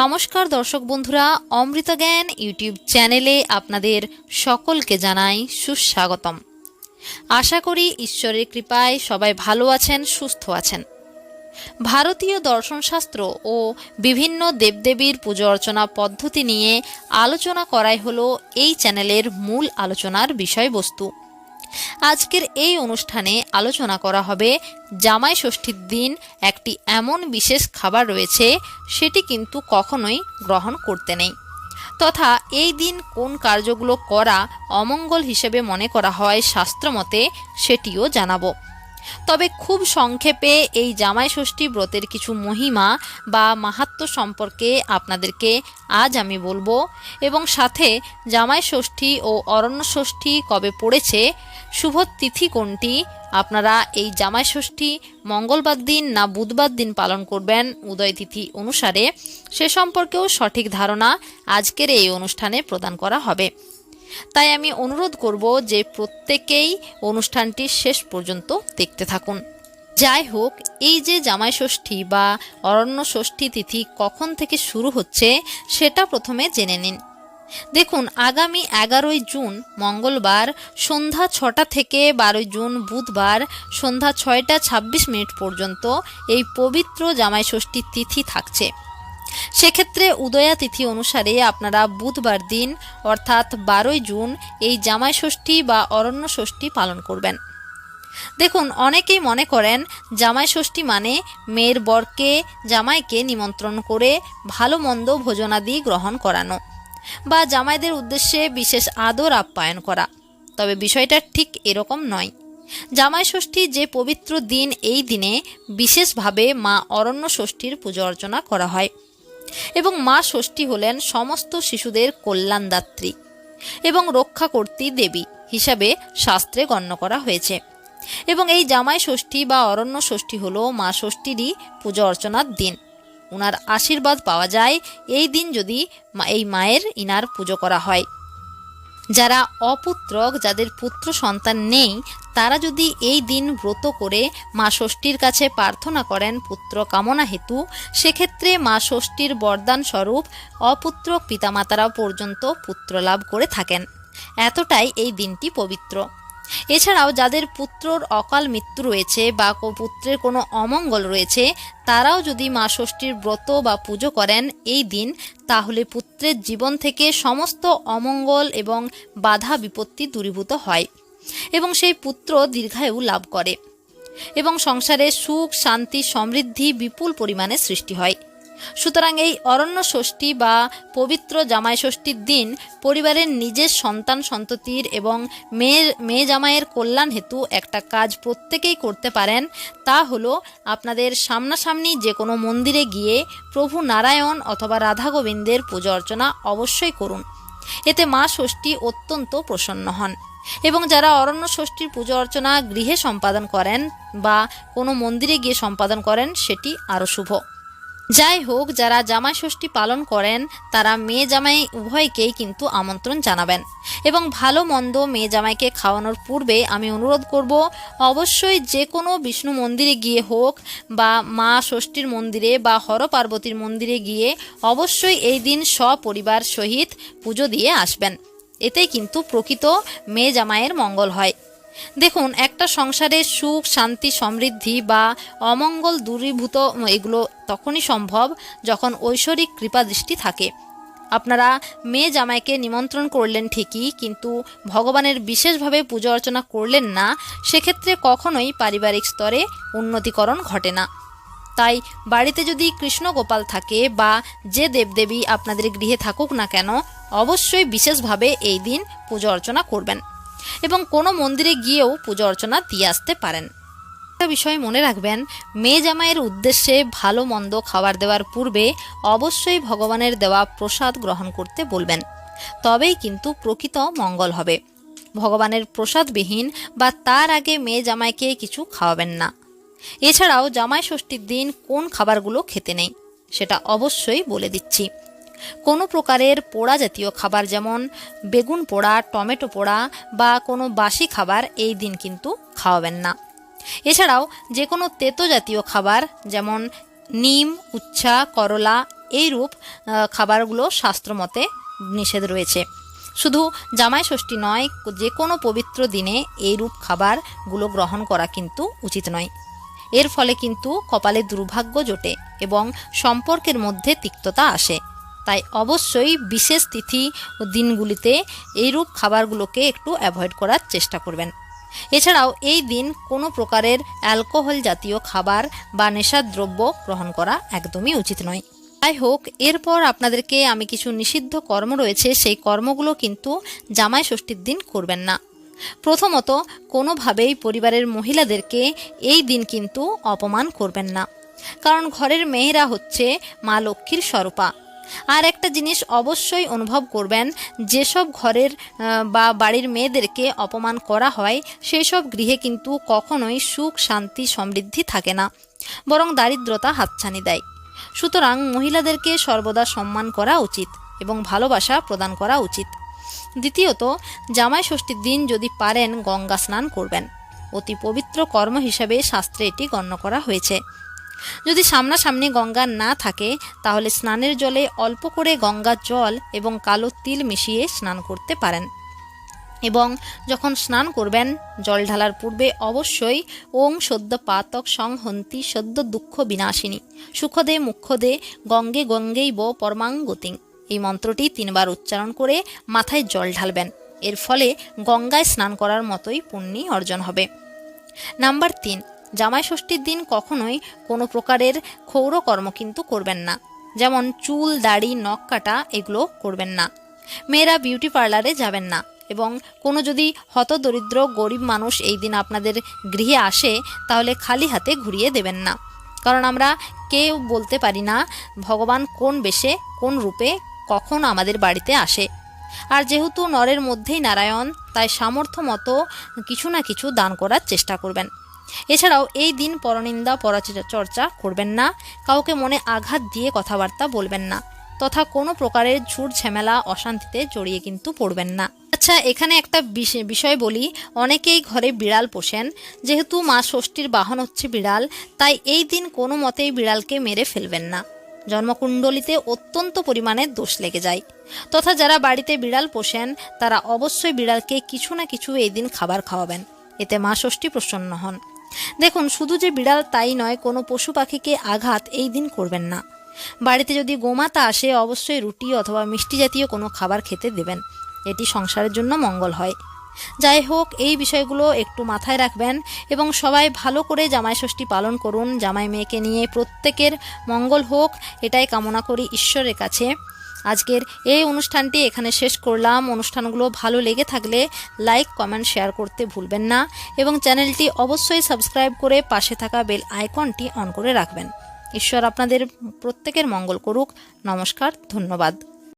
নমস্কার দর্শক বন্ধুরা, অমৃত জ্ঞান ইউটিউব চ্যানেলে আপনাদের সকলকে জানাই সুস্বাগতম। আশা করি ঈশ্বরের কৃপায় সবাই ভালো আছেন, সুস্থ আছেন। ভারতীয় দর্শনশাস্ত্র ও বিভিন্ন দেবদেবীর পুজো অর্চনা পদ্ধতি নিয়ে আলোচনা করাই হলো এই চ্যানেলের মূল আলোচনার বিষয়বস্তু। আজকের এই অনুষ্ঠানে আলোচনা করা হবে জামাই ষষ্ঠীর দিন একটি এমন বিশেষ খাবার রয়েছে, সেটি কিন্তু কখনোই গ্রহণ করতে নেই। তথা এই দিন কোন কার্যগুলো করা অমঙ্গল হিসেবে মনে করা হয় শাস্ত্রমতে সেটিও জানাব। তবে খুব সংক্ষেপে এই জামাই ষষ্ঠী ব্রতের কিছু মহিমা বা মাহাত্ম্য সম্পর্কে আপনাদেরকে আজ আমি বলব এবং সাথে জামাই ষষ্ঠী ও অরণ্য ষষ্ঠী কবে পড়েছে শুভ তিথি কোনটি আপনারা এই জামাই ষষ্ঠী মঙ্গলবার দিন না বুধবার দিন পালন করবেন উদয় তিথি অনুসারে সে সম্পর্কেও সঠিক ধারণা আজকের এই অনুষ্ঠানে প্রদান করা হবে। তাই আমি অনুরোধ করব যে প্রত্যেকেই অনুষ্ঠানটি শেষ পর্যন্ত দেখতে থাকুন। যাই হোক, এই যে জামাই ষষ্ঠী বা অরণ্য ষষ্ঠী তিথি কখন থেকে শুরু হচ্ছে, সেটা প্রথমে জেনে নিন। দেখুন, আগামী এগারোই জুন, মঙ্গলবার, সন্ধ্যা ছটা থেকে বারোই জুন, বুধবার, সন্ধ্যা ছয়টা ছাব্বিশ মিনিট পর্যন্ত এই পবিত্র জামাই ষষ্ঠীর তিথি থাকছে। সেক্ষেত্রে উদয়া তিথি অনুসারে আপনারা বুধবার দিন, অর্থাৎ বারোই জুন, এই জামাই ষষ্ঠী বা অরণ্য ষষ্ঠী পালন করবেন। দেখুন, অনেকেই মনে করেন জামাই ষষ্ঠী মানে মেয়ের বরকে, জামাইকে নিমন্ত্রণ করে ভালো মন্দ ভোজনাদি গ্রহণ করানো বা জামাইদের উদ্দেশ্যে বিশেষ আদর আপ্যায়ন করা। তবে বিষয়টা ঠিক এরকম নয়। জামাই ষষ্ঠী যে পবিত্র দিন এই দিনে বিশেষভাবে মা অরণ্য ষষ্ঠীর পুজো অর্চনা করা হয়। এবং মা ষষ্ঠী হলেন সমস্ত শিশুদের কল্যাণদাত্রী এবং রক্ষাকর্তী দেবী হিসাবে শাস্ত্রে গণ্য করা হয়েছে। এবং এই জামাই ষষ্ঠী বা অরণ্য ষষ্ঠী হল মা ষষ্ঠীরই পুজো অর্চনার দিন। উনার আশীর্বাদ পাওয়া যায় এই দিন যদি এই মায়ের ইনার পুজো করা হয়। যারা অপুত্রক, যাদের পুত্র সন্তান নেই তারা যদি এই দিন ব্রত করে মা ষষ্ঠীর কাছে প্রার্থনা করেন পুত্র কামনা হেতু, সেক্ষেত্রে মা ষষ্ঠীর বরদান স্বরূপ অপুত্রক পিতামাতারা পর্যন্ত পুত্র লাভ করে থাকেন। এতটাই এই দিনটি পবিত্র। এছাড়াও যাদের পুত্রর অকাল মৃত্যু রয়েছে বা পুত্রের কোনো অমঙ্গল রয়েছে, তারাও যদি মা ষষ্ঠীর ব্রত বা পুজো করেন এই দিন, তাহলে পুত্রের জীবন থেকে সমস্ত অমঙ্গল এবং বাধা বিপত্তি দূরীভূত হয়। এবং সেই পুত্র দীর্ঘায়ু লাভ করে। এবং সংসারে সুখ, শান্তি, সমৃদ্ধি, বিপুল পরিমাণে সৃষ্টি হয়। সুতরাং এই অরণ্য ষষ্ঠী বা পবিত্র জামাই ষষ্ঠীর দিন পরিবারের নিজের সন্তান সন্ততির এবং মেয়ের, মেয়ে জামাইয়ের কল্যাণ হেতু একটা কাজ প্রত্যেকেই করতে পারেন। তা হলো আপনাদের সামনাসামনি যে কোনো মন্দিরে গিয়ে প্রভু নারায়ণ অথবা রাধা গোবিন্দের পুজো অর্চনা অবশ্যই করুন। এতে মা ষষ্ঠী অত্যন্ত প্রসন্ন হন। এবং যারা অরণ্য ষষ্ঠীর পুজো অর্চনা গৃহে সম্পাদন করেন বা কোনো মন্দিরে গিয়ে সম্পাদন করেন, সেটি আরও শুভ। যাই হোক, যারা জামাই ষষ্ঠী পালন করেন, তারা মেয়ে জামাই উভয়কেই কিন্তু আমন্ত্রণ জানাবেন। এবং ভালো মন্দ মেয়ে জামাইকে খাওয়ানোর পূর্বে আমি অনুরোধ করব, অবশ্যই যে কোনো বিষ্ণু মন্দিরে গিয়ে হোক বা মা ষষ্ঠীর মন্দিরে বা হর পার্বতীর মন্দিরে গিয়ে অবশ্যই এই দিন সপরিবার সহিত পুজো দিয়ে আসবেন। এতেই কিন্তু প্রকৃত মেয়ে জামাইয়ের মঙ্গল হয়। দেখুন, একটা সংসারে সুখ, শান্তি, সমৃদ্ধি বা অমঙ্গল দূরীভূত এগুলো তখনই সম্ভব যখন ঐশ্বরিক কৃপা দৃষ্টি থাকে। আপনারা মেয়ে জামাইকে নিমন্ত্রণ করলেন ঠিকই, কিন্তু ভগবানের বিশেষভাবে পুজো অর্চনা করলেন না, সেক্ষেত্রে কখনোই পারিবারিক স্তরে উন্নতিকরণ ঘটে না। তাই বাড়িতে যদি কৃষ্ণ গোপাল থাকে বা যে দেবদেবী আপনাদের গৃহে থাকুক না কেন অবশ্যই বিশেষভাবে এই দিন পুজো অর্চনা করবেন এবং কোনো মন্দিরে গিয়েও পুজো অর্চনা দিয়ে আসতে পারেন। একটা বিষয় মনে রাখবেন, মেয়ে জামাইয়ের উদ্দেশ্যে ভালো মন্দ খাবার দেওয়ার পূর্বে অবশ্যই ভগবানের দেওয়া প্রসাদ গ্রহণ করতে বলবেন। তবেই কিন্তু প্রকৃত মঙ্গল হবে। ভগবানের প্রসাদবিহীন বা তার আগে মেয়ে জামাইকে কিছু খাওয়াবেন না। এছাড়াও জামাই ষষ্ঠীর দিন কোন খাবারগুলো খেতে নেই, সেটা অবশ্যই বলে দিচ্ছি। কোনো প্রকারের পোড়া জাতীয় খাবার যেমন বেগুন পোড়া টমেটো পোড়া বা কোনো বাসি খাবার এই দিন কিন্তু খাওয়াবেন না। এছাড়াও যে কোনো তেতো জাতীয় খাবার যেমন নিম উচ্ছা করলা এইরূপ আহ, খাবারগুলো শাস্ত্রমতে নিষেধ রয়েছে। শুধু জামাই ষষ্ঠী নয় যে কোনো পবিত্র দিনে এইরূপ খাবারগুলো গ্রহণ করা কিন্তু উচিত নয়। এর ফলে কিন্তু কপালে দুর্ভাগ্য জোটে এবং সম্পর্কের মধ্যে তিক্ততা আসে। তাই অবশ্যই বিশেষ তিথি ও দিনগুলিতে এইরূপ খাবারগুলোকে একটু অ্যাভয়েড করার চেষ্টা করবেন। এছাড়াও এই দিন কোনো প্রকারের অ্যালকোহল জাতীয় খাবার বা নেশার দ্রব্য গ্রহণ করা একদমই উচিত নয়। যাই হোক, এরপর আপনাদেরকে আমি কিছু নিষিদ্ধ কর্ম রয়েছে, সেই কর্মগুলো কিন্তু জামাই ষষ্ঠীর দিন করবেন না। প্রথমত, কোনোভাবেই পরিবারের মহিলাদেরকে এই দিন কিন্তু অপমান করবেন না। কারণ ঘরের মেয়েরা হচ্ছে মা লক্ষ্মীর স্বরূপা। আর একটা জিনিস অবশ্যই অনুভব করবেন, যেসব ঘরের বা বাড়ির মেয়েদেরকে অপমান করা হয় সেই সব গৃহে কিন্তু কখনোই সুখ, শান্তি, সমৃদ্ধি থাকে না, বরং দারিদ্রতা হাতছানি দেয়। সুতরাং মহিলাদেরকে সর্বদা সম্মান করা উচিত এবং ভালোবাসা প্রদান করা উচিত। দ্বিতীয়ত, জামাই ষষ্ঠীর দিন যদি পারেন গঙ্গা স্নান করবেন। অতি পবিত্র কর্ম হিসাবে শাস্ত্রে এটি গণ্য করা হয়েছে। যদি সামনাসামনি গঙ্গা না থাকে, তাহলে স্নানের জলে অল্প করে গঙ্গার জল এবং কালো তিল মিশিয়ে স্নান করতে পারেন। এবং যখন স্নান করবেন, জল ঢালার পূর্বে অবশ্যই ওং সদ্য পাতক সংহন্তি সদ্য দুঃখ বিনাশিনী, সুখদে মুখ্যদে গঙ্গে গঙ্গেই ব পরমাঙ্গতিং। এই মন্ত্রটি তিনবার উচ্চারণ করে মাথায় জল ঢালবেন। এর ফলে গঙ্গায় স্নান করার মতোই পুণ্যি অর্জন হবে। নাম্বার তিন জামাই ষষ্ঠীর দিন কখনোই কোনো প্রকারের ক্ষৌর কর্ম কিন্তু করবেন না। যেমন চুল, দাড়ি, নখ কাটা এগুলো করবেন না। মেয়েরা বিউটি পার্লারে যাবেন না এবং কোনো যদি হতদরিদ্র গরিব মানুষ এই দিন আপনাদের গৃহে আসে, তাহলে খালি হাতে ঘুরিয়ে দেবেন না। কারণ আমরা কেউ বলতে পারি না ভগবান কোন বেশে, কোন রূপে কখন আমাদের বাড়িতে আসে। আর যেহেতু নরের মধ্যেই নারায়ণ, তাই সামর্থ্য মতো কিছু না কিছু দান করার চেষ্টা করবেন। এছাড়াও এই দিন পরনিন্দা, পরচর্চা করবেন না, কাউকে মনে আঘাত দিয়ে কথাবার্তা বলবেন না, তথা কোনো প্রকারের ঝুট ঝামেলা, অশান্তিতে জড়িয়ে কিন্তু পড়বেন না। আচ্ছা এখানে একটা বিষ- বিষয় বলি, অনেকেই ঘরে বিড়াল পোষেন, যেহেতু মা ষষ্ঠীর বাহন হচ্ছে বিড়াল, তাই এই দিন কোনো মতেই বিড়ালকে মেরে ফেলবেন না। জন্মকুণ্ডলিতে অত্যন্ত পরিমাণে দোষ লেগে যায়। তথা যারা বাড়িতে বিড়াল পোষেন, তারা অবশ্যই বিড়ালকে কিছু না কিছু এই দিন খাবার খাওয়াবেন। এতে মা ষষ্ঠী প্রসন্ন হন। দেখুন, শুধু যে বিড়াল তাই নয়, কোনো পশু পাখিকে আঘাত এই দিন করবেন না। বাড়িতে যদি গোমাতা আসে, অবশ্যই রুটি অথবা মিষ্টি জাতীয় কোনো খাবার খেতে দেবেন। এটি সংসারের জন্য মঙ্গল হয়। যাই হোক, এই বিষয়গুলো একটু মাথায় রাখবেন এবং সবাই ভালো করে জামাই ষষ্ঠী পালন করুন। জামাই মেয়েকে নিয়ে প্রত্যেকের মঙ্গল হোক, এটাই কামনা করি ঈশ্বরের কাছে। আজকের এই অনুষ্ঠানটি এখানে শেষ করলাম। অনুষ্ঠানগুলো ভালো লেগে থাকলে লাইক, কমেন্ট, শেয়ার করতে ভুলবেন না এবং চ্যানেলটি অবশ্যই সাবস্ক্রাইব করে পাশে থাকা বেল আইকনটি অন করে রাখবেন। ঈশ্বর আপনাদের প্রত্যেকের মঙ্গল করুক। নমস্কার, ধন্যবাদ।